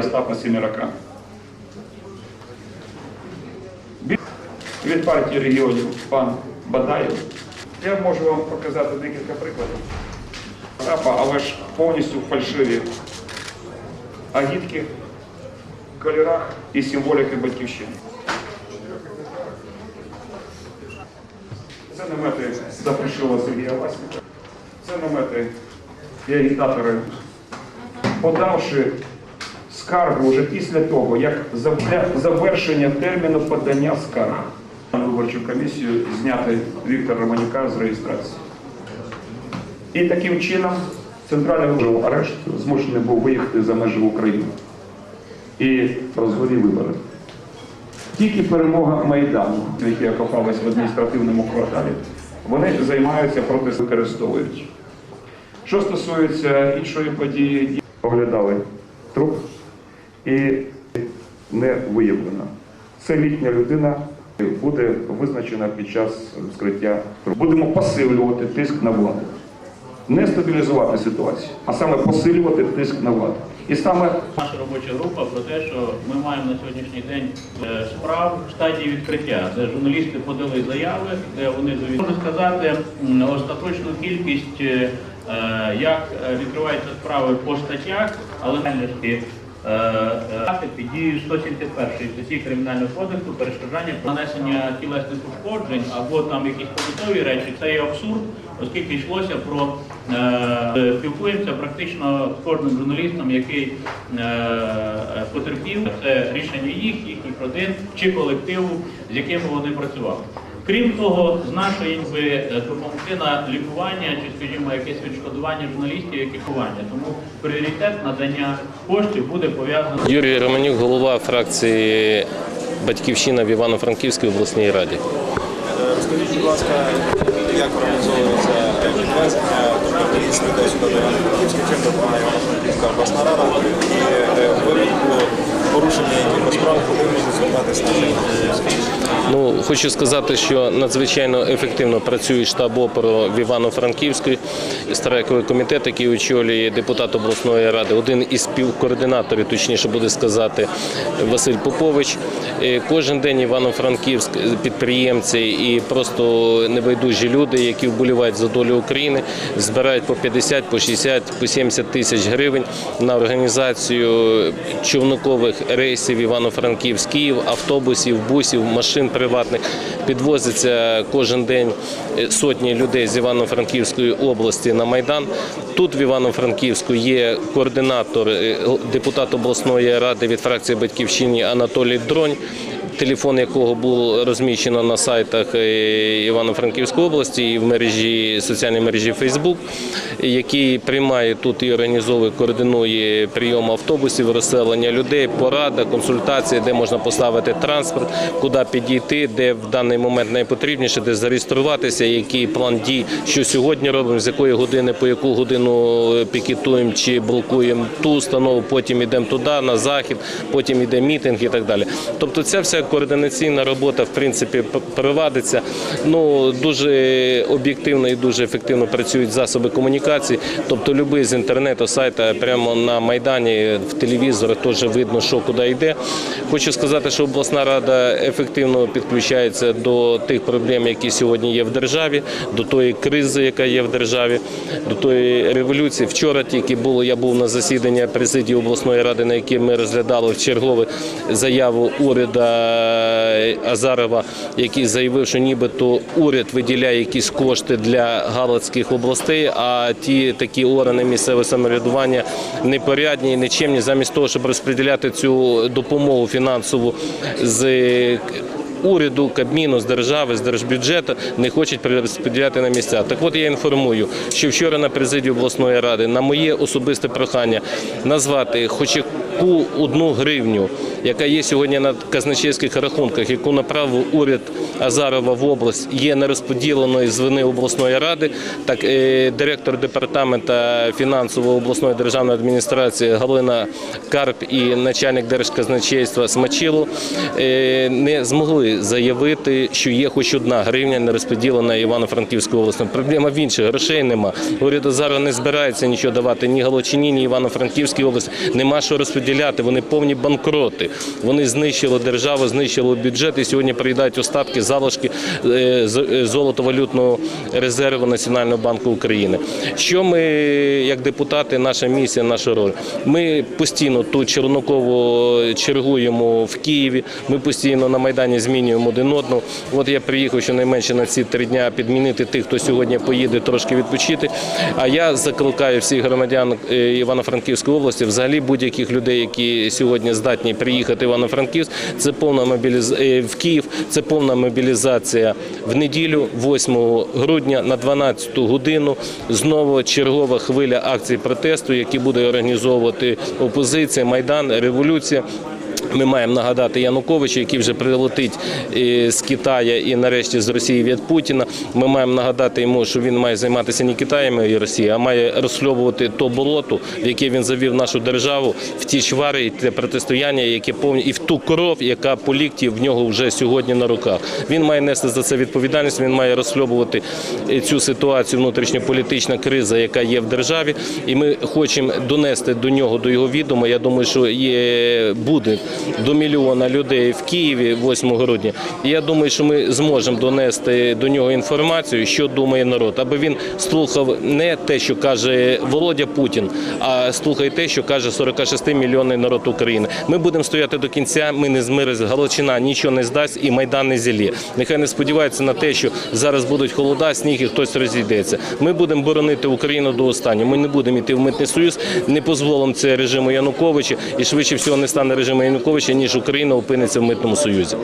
Остапа Семерака. Від партії регіонів пан Бадаєв. Я можу вам показати декілька прикладів. Остапа, але ж повністю фальшиві агітки, кольорах і символіки батьківщини. Це намети запришила Сергія Васенка. Це намети і агітатори, подавши скаргу вже після того, як завершення терміну подання скарг на виборчу комісію зняти Віктора Романюка з реєстрації. І таким чином центральний виборчий арешт змушений був виїхати за межі України і прозорі вибори. Тільки перемога Майдану, які окопались в адміністративному кварталі, вони займаються проти використовують. Що стосується іншої події, оглядали труп і не виявлено. Це літня людина буде визначена під час вскриття. Будемо посилювати тиск на владу. Не стабілізувати ситуацію, а саме посилювати тиск на владу. І саме Наша робоча група про те, що ми маємо на сьогоднішній день е, справ в стадії відкриття, де журналісти подали заяви, де вони можу сказати остаточну кількість, е, е, як відкриваються справи по статтях, але під дією 171 статті Кримінального кодексу перешкоджання про нанесення тілесних ушкоджень або там якісь побутові речі, це є абсурд, оскільки йшлося про е, спілкуємося практично з кожним журналістом, який е, е, потерпів. Це рішення їх, їхніх родин чи колективу, з якими вони працювали. Крім того, з нашої якби, е, допомогти на лікування чи, скажімо, якесь відшкодування журналістів, як лікування. Тому пріоритет надання коштів буде пов'язано Юрій Романюк, голова фракції Батьківщина в Івано-Франківській обласній раді. Розкажіть, будь ласка, як організовується відвезення, сюди до Івано-Франківська, чим допомагає обласна рада, і е, випадку порушення якихось прав, можуть звертатися наші? Ну, хочу сказати, що надзвичайно ефективно працює штаб опору в Івано-Франківській, страйковий комітет, який очолює депутат обласної ради, один із співкоординаторів, точніше буде сказати, Василь Попович. Е, Кожен день Івано-Франківськ е, підприємці і просто небайдужі люди, які вболівають за долю України, збирають по 50, по 60, по 70 тисяч гривень на організацію човникових рейсів Івано-Франківськ, Київ, автобусів, бусів, машин приватних. Підвозиться кожен день сотні людей з Івано-Франківської області на Майдан. Тут в Івано-Франківську є координатор, е, депутат обласної ради від фракції Батьківщини Анатолій Дронь. Телефон якого було розміщено на сайтах е, Івано-Франківської області і в мережі соціальній мережі Фейсбук, який приймає тут і організовує, координує прийом автобусів, розселення людей, порада, консультації, де можна поставити транспорт, куди підійти, де в даний момент найпотрібніше, де зареєструватися, який план дій, що сьогодні робимо, з якої години по яку годину пікетуємо чи блокуємо ту установу, потім йдемо туди, на захід, потім йде мітинг і так далі. Тобто ця вся координаційна робота в принципі провадиться. Ну дуже об'єктивно і дуже ефективно працюють засоби комунікації. Тобто, любий з інтернету, сайта прямо на майдані в телевізорах теж видно, що куди йде. Хочу сказати, що обласна рада ефективно підключається до тих проблем, які сьогодні є в державі, до тої кризи, яка є в державі, до тої революції. Вчора тільки було, я був на засіданні президії обласної ради, на якій ми розглядали в чергове заяву уряду Азарова, який заявив, що нібито уряд виділяє якісь кошти для галицьких областей, а ті такі органи місцевого самоврядування непорядні і нечемні, замість того, щоб розподіляти цю допомогу фінансову з уряду, Кабміну, з держави, з держбюджету не хочуть розподіляти на місця. Так от я інформую, що вчора на президії обласної ради на моє особисте прохання назвати хоч яку одну гривню яка є сьогодні на казначейських рахунках, яку направив уряд Азарова в область, є нерозподіленою з вини обласної ради. Так е, директор департамента фінансової обласної державної адміністрації Галина Карп і начальник держказначейства Смачило е, не змогли заявити, що є хоч одна гривня не розподілена Івано-Франківською областю. Проблема в інших грошей нема. Уряд зараз не збирається нічого давати ні Галичині, ні Івано-Франківській області. Нема що розподіляти. Вони повні банкроти. Вони знищили державу, знищили бюджет і сьогодні приїдають остатки залишки е, е, золотовалютного резерву Національного банку України. Що ми, як депутати, наша місія, наша роль? Ми постійно тут черноково чергуємо в Києві. Ми постійно на майдані змінюємо один одного. От я приїхав щонайменше на ці три дня підмінити тих, хто сьогодні поїде трошки відпочити. А я закликаю всіх громадян е, Івано-Франківської області, взагалі будь-яких людей, які сьогодні здатні приїхати в Івано-Франківськ. Це повна мобілізація в Київ. Це повна мобілізація в неділю, 8 грудня на 12 годину. Знову чергова хвиля акцій протесту, які буде організовувати опозиція, майдан, революція. Ми маємо нагадати Януковича, який вже прилетить е, з Китаю і нарешті з Росії від Путіна. Ми маємо нагадати йому, що він має займатися не Китаєм і Росією, а має розхльобувати то болото, в яке він завів нашу державу, в ті чвари і те протистояння, яке повні і в ту кров, яка по лікті в нього вже сьогодні на руках. Він має нести за це відповідальність. Він має розхльобувати е, цю ситуацію, внутрішньополітична криза, яка є в державі, і ми хочемо донести до нього, до його відома. Я думаю, що є буде до мільйона людей в Києві 8 грудня. І я думаю, що ми зможемо донести до нього інформацію, що думає народ, аби він слухав не те, що каже Володя Путін, а слухає те, що каже 46 мільйонний народ України. Ми будемо стояти до кінця. Ми не змирись. Галичина нічого не здасть і майдан не зілє. Нехай не сподіваються на те, що зараз будуть холода, сніг і хтось розійдеться. Ми будемо боронити Україну до останнього. Ми не будемо йти в митний союз, не дозволимо це режиму Януковича, і швидше всього не стане режиму Януковича, ніж Україна опиниться в митному союзі.